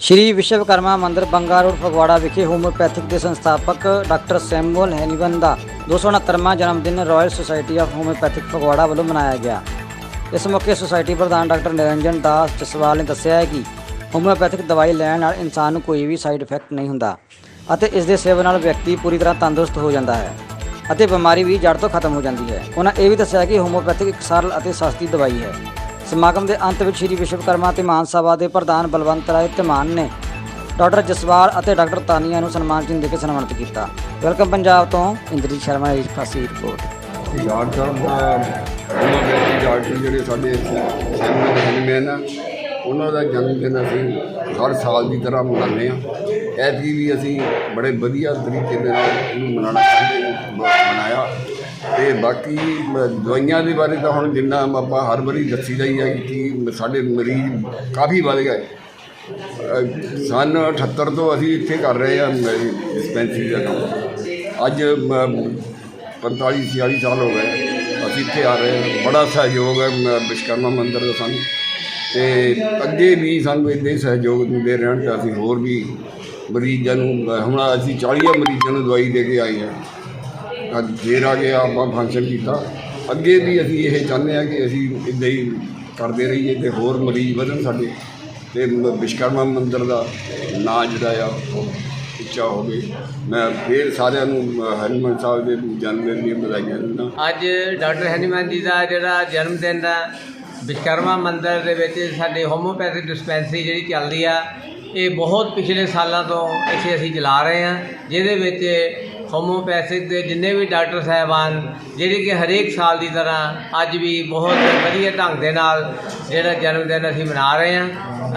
ਸ਼੍ਰੀ ਵਿਸ਼ਵਕਰਮਾ ਮੰਦਿਰ ਬੰਗਾ ਰੋਡ ਫਗਵਾੜਾ ਵਿਖੇ ਹੋਮਿਓਪੈਥਿਕ ਦੇ ਸੰਸਥਾਪਕ ਡਾਕਟਰ ਸੈਮੂਅਲ ਹੈਨੀਵਨ ਦਾ 269ਵਾਂ ਜਨਮ ਦਿਨ royal society of homeopathic Phagwara ਵੱਲੋਂ ਮਨਾਇਆ ਗਿਆ। ਇਸ ਮੌਕੇ ਸੁਸਾਇਟੀ ਪ੍ਰਧਾਨ ਡਾਕਟਰ ਨਿਰੰਜਨ ਦਾਸ ਜਸਵਾਲ ਨੇ ਦੱਸਿਆ ਹੈ ਕਿ ਹੋਮਿਓਪੈਥਿਕ ਦਵਾਈ ਲੈਣ ਨਾਲ ਇਨਸਾਨ ਨੂੰ ਕੋਈ ਵੀ ਸਾਈਡ ਇਫੈਕਟ ਨਹੀਂ ਹੁੰਦਾ ਅਤੇ ਇਸ ਦੇ ਸੇਵਨ ਨਾਲ ਵਿਅਕਤੀ ਪੂਰੀ ਤਰ੍ਹਾਂ ਤੰਦਰੁਸਤ ਹੋ ਜਾਂਦਾ ਹੈ ਅਤੇ ਬਿਮਾਰੀ ਵੀ ਜੜ ਤੋਂ ਖਤਮ ਹੋ ਜਾਂਦੀ ਹੈ। ਉਹਨਾਂ ਇਹ ਵੀ ਦੱਸਿਆ ਕਿ ਹੋਮਿਓਪੈਥਿਕ ਇੱਕ ਸਰਲ ਅਤੇ ਸਸਤੀ ਦਵਾਈ ਹੈ। ਸਮਾਗਮ ਦੇ ਅੰਤ ਵਿੱਚ ਸ਼੍ਰੀ ਵਿਸ਼ਵਕਰਮਾ ਤੇ ਮਾਨ ਸਭਾ ਦੇ ਪ੍ਰਧਾਨ ਬਲਵੰਤ ਰਾਏ ਧਮਾਨ ਨੇ ਡਾਕਟਰ ਜਸਵਾਲ ਅਤੇ ਡਾਕਟਰ ਤਾਨੀਆ ਨੂੰ ਸਨਮਾਨ ਚਿੰਨ੍ਹ ਦੇ ਕੇ ਸਨਮਾਨਿਤ ਕੀਤਾ। ਵੈਲਕਮ ਪੰਜਾਬ ਤੋਂ ਇੰਦਰਜੀਤ ਸ਼ਰਮਾ ਦੀ ਖਾਸੀ ਰਿਪੋਰਟ। ਯਾਰ ਸਾਹਿਬ ਉਹਨਾਂ ਦੇ ਡਾਕਟਰ ਜਿਹੜੇ ਸਾਡੇ ਸੈਮਨ ਹੈਨਮੈਨ ਆ ਉਹਨਾਂ ਦਾ ਜਨਮ ਦਿਨ ਅਸੀਂ ਹਰ ਸਾਲ ਦੀ ਤਰ੍ਹਾਂ ਮਨਾਉਂਦੇ ਆ ਐਤਕੀ ਵੀ ਅਸੀਂ ਬੜੇ ਵਧੀਆ ਤਰੀਕੇ ਦੇ ਨਾਲ ਇਹਨੂੰ ਮਨਾਉਣਾ ਚਾਹੁੰਦੇ ਮਨਾਇਆ। ਤੇ ਬਾਕੀ ਮ- ਦਵਾਈਆਂ ਦੇ ਬਾਰੇ ਤਾਂ ਹੁਣ ਜਿੰਨਾ ਆਪਾਂ ਹਰ ਵਾਰੀ ਦੱਸੀ ਰਹੀ ਹੈ ਕਿ ਸਾਡੇ ਮਰੀਜ਼ ਕਾਫੀ ਵੱਧ ਗਏ। ਅਹ ਸੰਨ 78 ਤੋਂ ਅਸੀਂ ਇੱਥੇ ਕਰ ਰਹੇ ਹਾਂ ਡਿਸਪੈਂਸਰੀ ਦਾ ਕੰਮ। ਅੱਜ ਮ- 45 46 ਸਾਲ ਹੋ ਗਏ, ਅਸੀਂ ਇੱਥੇ ਆ ਰਹੇ ਹਾਂ। ਬੜਾ ਸਹਿਯੋਗ ਹੈ, ਮ- ਵਿਸ਼ਵਕਰਮਾ ਮੰਦਿਰ ਦਾ ਸਾਨੂੰ। ਤੇ ਅੱਗੇ ਵੀ ਸਾਨੂੰ ਇੱਦਾਂ ਹੀ ਸਹਿਯੋਗ ਦਿੰਦੇ ਰਹਿਣ ਤੇ ਅਸੀਂ ਹੋਰ ਵੀ ਮਰੀਜ਼ਾਂ ਨੂੰ ਹੁਣ ਅਸੀਂ 40 ਮਰੀਜ਼ਾਂ ਨੂੰ ਦਵਾਈ ਦੇ ਕੇ ਆਏ ਹਾਂ। ਅੱਜ ਫੇਰ ਆ ਕੇ ਆਪਾਂ ਫੰਕਸ਼ਨ ਕੀਤਾ। ਅੱਗੇ ਵੀ ਅਸੀਂ ਇਹ ਚਾਹੁੰਦੇ ਹਾਂ ਕਿ ਅਸੀਂ ਇੱਦਾਂ ਹੀ ਕਰਦੇ ਰਹੀਏ ਤੇ ਹੋਰ ਮਰੀਜ਼ ਵਧਣ ਸਾਡੇ। ਤੇ ਵਿਸ਼ਕਰਮਾ ਵਿਸ਼ਵਕਰਮਾ ਮੰਦਿਰ ਦਾ ਨਾਂ ਜਿਹੜਾ ਆ ਉਹ ਉੱਚਾ ਹੋਵੇ ਮੈਂ ਫੇਰ ਸਾਰਿਆਂ ਨੂੰ ਅ, ਸਾਹਿਬ ਦੇ ਜਨਮ ਦਿਨ ਦੀਆਂ ਵਧਾਈਆਂ ਦਿੰਦਾ। ਅੱਜ ਡਾਕਟਰ ਹਨੂੰਮਾਨ ਜੀ ਦਾ ਜਿਹੜਾ ਜਨਮ ਦਿਨ ਦਾ ਵਿਸ਼ਕਰਮਾ ਮੰਦਿਰ ਦੇ ਵਿੱਚ ਸਾਡੇ ਹੋਮੋਪੈਥਿਕ ਡਿਸਪੈਂਸਰੀ ਜਿਹੜੀ ਚੱਲਦੀ ਆ ਇਹ ਬਹੁਤ ਪਿਛਲੇ ਸਾਲਾਂ ਤੋਂ ਇੱਥੇ ਅਸੀਂ ਚਲਾ ਰਹੇ ਹਾਂ ਜਿਹਦੇ ਵਿੱਚ ਹੋਮੋਪੈਥਿਕ ਦੇ ਜਿੰਨੇ ਵੀ ਡਾਕਟਰ ਸਾਹਿਬਾਨ, ਜਿਹੜੇ ਕਿ ਹਰੇਕ ਸਾਲ ਦੀ ਤਰ੍ਹਾਂ ਅੱਜ ਵੀ ਬਹੁਤ ਵਧੀਆ ਢੰਗ ਦੇ ਨਾਲ ਜਿਹੜਾ ਜਨਮ ਦਿਨ ਅਸੀਂ ਮਨਾ ਰਹੇ ਹਾਂ।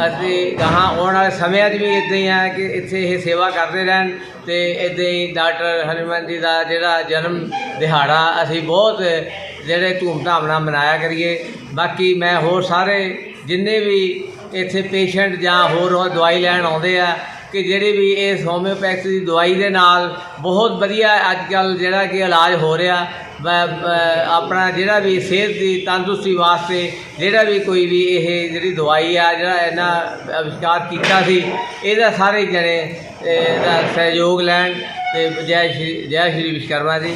ਅਸੀਂ ਗਾਹਾਂ ਆਉਣ ਵਾਲੇ ਸਮਿਆਂ 'ਚ ਵੀ ਇਦਾਂ ਹੀ ਹੈ ਕਿ ਇੱਥੇ ਇਹ ਸੇਵਾ ਕਰਦੇ ਰਹਿਣ ਤੇ ਇਦਾਂ ਹੀ ਡਾਕਟਰ ਹਨੂੰਮਾਨ ਜੀ ਦਾ ਜਿਹੜਾ ਜਨਮ ਦਿਹਾੜਾ ਅਸੀਂ ਬਹੁਤ ਜਿਹੜੇ ਧੂਮਧਾਮ ਨਾਲ ਮਨਾਇਆ ਕਰੀਏ। ਬਾਕੀ ਮੈਂ ਹੋਰ ਸਾਰੇ ਜਿੰਨੇ ਵੀ ਇੱਥੇ ਪੇਸ਼ੈਂਟ ਜਾਂ ਹੋਰ ਉਹ ਦਵਾਈ ਲੈਣ ਆਉਂਦੇ ਆ ਕਿ ਜਿਹੜੀ ਵੀ ਇਸ ਹੋਮਿਓਪੈਥੀ ਦੀ ਦਵਾਈ ਦੇ ਨਾਲ ਬਹੁਤ ਵਧੀਆ ਅੱਜ ਕੱਲ ਜਿਹੜਾ ਕਿ ਇਲਾਜ ਹੋ ਰਿਹਾ। ਆਪਣਾ ਜਿਹੜਾ ਵੀ ਸਿਹਤ ਦੀ ਤੰਦਰੁਸਤੀ ਵਾਸਤੇ ਜਿਹੜਾ ਵੀ ਕੋਈ ਵੀ ਇਹ ਜਿਹੜੀ ਦਵਾਈ ਆ, ਜਿਹੜਾ ਇਹਨਾਂ ਅਵਿਸ਼ਕਾਰ ਕੀਤਾ ਸੀ, ਇਹਦਾ ਸਾਰੇ ਜਣੇ, ਇਹਦਾ ਸਹਿਯੋਗ ਲੈਣ ਤੇ ਜੈ ਸ਼੍ਰੀ ਜੈ ਸ਼੍ਰੀ ਵਿਸ਼ਵਕਰਮਾ ਜੀ।